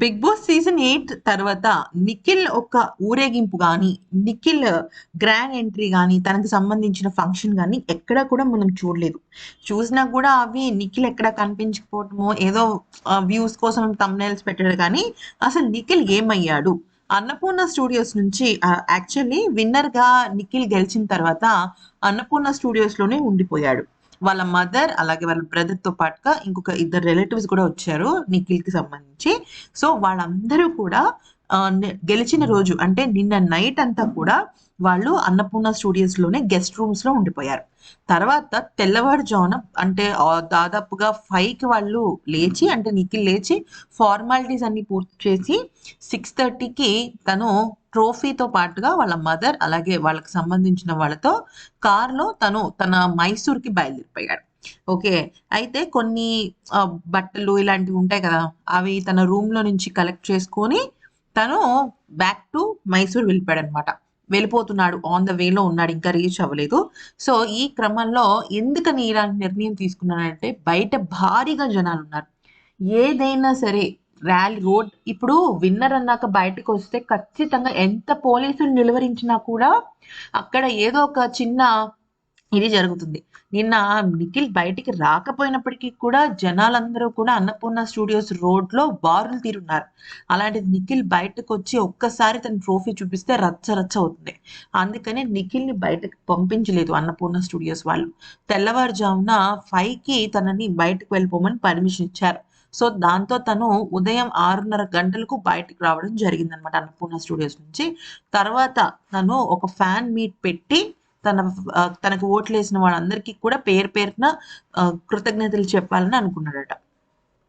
Big boss season eight తర్వాత నిఖిల్ ఒక ఊరేగింపు కానీ నిఖిల్ గ్రాండ్ ఎంట్రీ కానీ తనకు సంబంధించిన ఫంక్షన్ కానీ ఎక్కడ కూడా మనం చూడలేదు. చూసినా కూడా అవి నిఖిల్ ఎక్కడ కనిపించకపోవటమో ఏదో వ్యూస్ కోసం తమ్నైల్స్ పెట్టాడు కానీ అసలు నిఖిల్ ఏమయ్యాడు? అన్నపూర్ణ స్టూడియోస్ నుంచి యాక్చువల్లీ విన్నర్గా నిఖిల్ గెలిచిన తర్వాత అన్నపూర్ణ స్టూడియోస్లోనే ఉండిపోయాడు. వాళ్ళ మదర్ అలాగే వాళ్ళ బ్రదర్తో పాటుగా ఇంకొక ఇద్దరు రిలేటివ్స్ కూడా వచ్చారు నిఖిల్కి సంబంధించి. సో వాళ్ళందరూ కూడా గెలిచిన రోజు అంటే నిన్న నైట్ అంతా కూడా వాళ్ళు అన్నపూర్ణ స్టూడియోస్లోనే గెస్ట్ రూమ్స్లో ఉండిపోయారు. తర్వాత తెల్లవారుజామున అంటే దాదాపుగా ఫైవ్కి వాళ్ళు లేచి అంటే నిఖిల్ లేచి ఫార్మాలిటీస్ అన్ని పూర్తి చేసి సిక్స్ థర్టీకి తను ట్రోఫీతో పాటుగా వాళ్ళ మదర్ అలాగే వాళ్ళకి సంబంధించిన వాళ్ళతో కార్లో తను తన మైసూర్కి బయలుదేరిపోయాడు. ఓకే అయితే కొన్ని బట్టలు ఇలాంటివి ఉంటాయి కదా అవి తన రూమ్లో నుంచి కలెక్ట్ చేసుకొని తను బ్యాక్ టు మైసూర్ వెళ్ళిపోయాడనమాట. వెళ్ళిపోతున్నాడు. ఆన్ ద వేలో ఉన్నాడు. ఇంకా రీచ్ అవ్వలేదు. సో ఈ క్రమంలో ఎందుకని ఇలాంటి నిర్ణయం తీసుకున్నానంటే బయట భారీగా జనాలు ఉన్నారు. ఏదైనా సరే ర్యాలీ రోడ్ ఇప్పుడు విన్నర్ అన్నాక బయటకు వస్తే ఖచ్చితంగా ఎంత పోలీసులు నిలువరించినా కూడా అక్కడ ఏదో ఒక చిన్న ఇది జరుగుతుంది. నిన్న నిఖిల్ బయటికి రాకపోయినప్పటికీ కూడా జనాలందరూ కూడా అన్నపూర్ణ స్టూడియోస్ రోడ్లో బారులు తీరున్నారు. అలాంటిది నిఖిల్ బయటకు వచ్చి ఒక్కసారి తన ట్రోఫీ చూపిస్తే రచ్చ రచ్చ అవుతుంది. అందుకని నిఖిల్ని బయటకు పంపించలేదు అన్నపూర్ణ స్టూడియోస్ వాళ్ళు. తెల్లవారుజామున ఫైవ్కి తనని బయటకు వెళ్ళిపోమని పర్మిషన్ ఇచ్చారు. సో దాంతో తను ఉదయం ఆరున్నర గంటలకు బయటకు రావడం జరిగిందనమాట అన్నపూర్ణ స్టూడియోస్ నుంచి. తర్వాత తను ఒక ఫ్యాన్ మీట్ పెట్టి తన తనకు ఓట్లు వేసిన వాళ్ళందరికీ కూడా పేరు పేరున ఆ, కృతజ్ఞతలు చెప్పాలని అనుకున్నాడట.